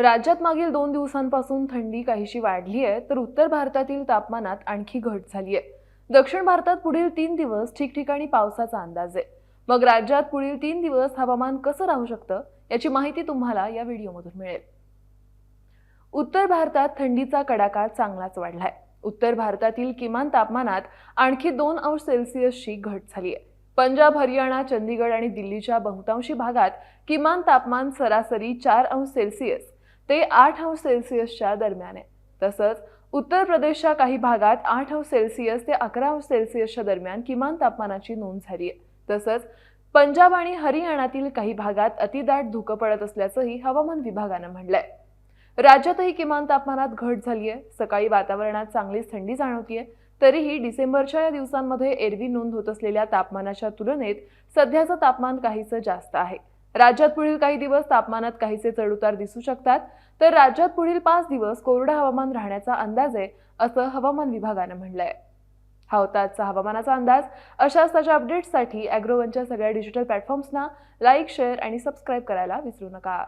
राज्यात मागील दोन दिवसांपासून थंडी काहीशी वाढली आहे तर उत्तर भारतातील तापमानात आणखी घट झाली आहे. दक्षिण भारतात पुढील तीन दिवस ठिकठिकाणी पावसाचा अंदाज आहे. मग राज्यात पुढील तीन दिवस हवामान कसं राहू शकतं याची माहिती तुम्हाला या व्हिडिओमधून मिळेल. उत्तर भारतात थंडीचा कडाका चांगलाच वाढलाय. उत्तर भारतातील किमान तापमानात आणखी दोन अंश सेल्सिअसची घट झाली आहे. पंजाब हरियाणा चंदीगड आणि दिल्लीच्या बहुतांशी भागात किमान तापमान सरासरी चार अंश सेल्सिअस ते आठ अंश सेल्सिअसच्या दरम्यान आहे. तसंच उत्तर प्रदेशच्या काही भागात आठ अंश सेल्सिअस ते अकरा अंश सेल्सिअसच्या दरम्यान किमान तापमानाची नोंद झाली आहे. तसंच पंजाब आणि हरियाणातील काही भागात अतिदाट धुकं पडत असल्याचंही हवामान विभागानं म्हटलंय. राज्यातही किमान तापमानात घट झाली आहे. सकाळी वातावरणात चांगलीच थंडी जाणवतीये. तरीही डिसेंबरच्या या दिवसांमध्ये एरवी नोंद होत असलेल्या तापमानाच्या तुलनेत सध्याचं तापमान काहीसं जास्त आहे. राज्यात पुढील काही दिवस तापमानात काहीसे चढउतार दिसू शकतात. तर राज्यात पुढील पाच दिवस कोरडं हवामान राहण्याचा अंदाज आहे असं हवामान विभागानं म्हटलंय. हा होता आजचा हवामानाचा अंदाज. अशाच ताज्या अपडेट्ससाठी अॅग्रोवनच्या सगळ्या डिजिटल प्लॅटफॉर्म्सना लाईक शेअर आणि सबस्क्राईब करायला विसरू नका.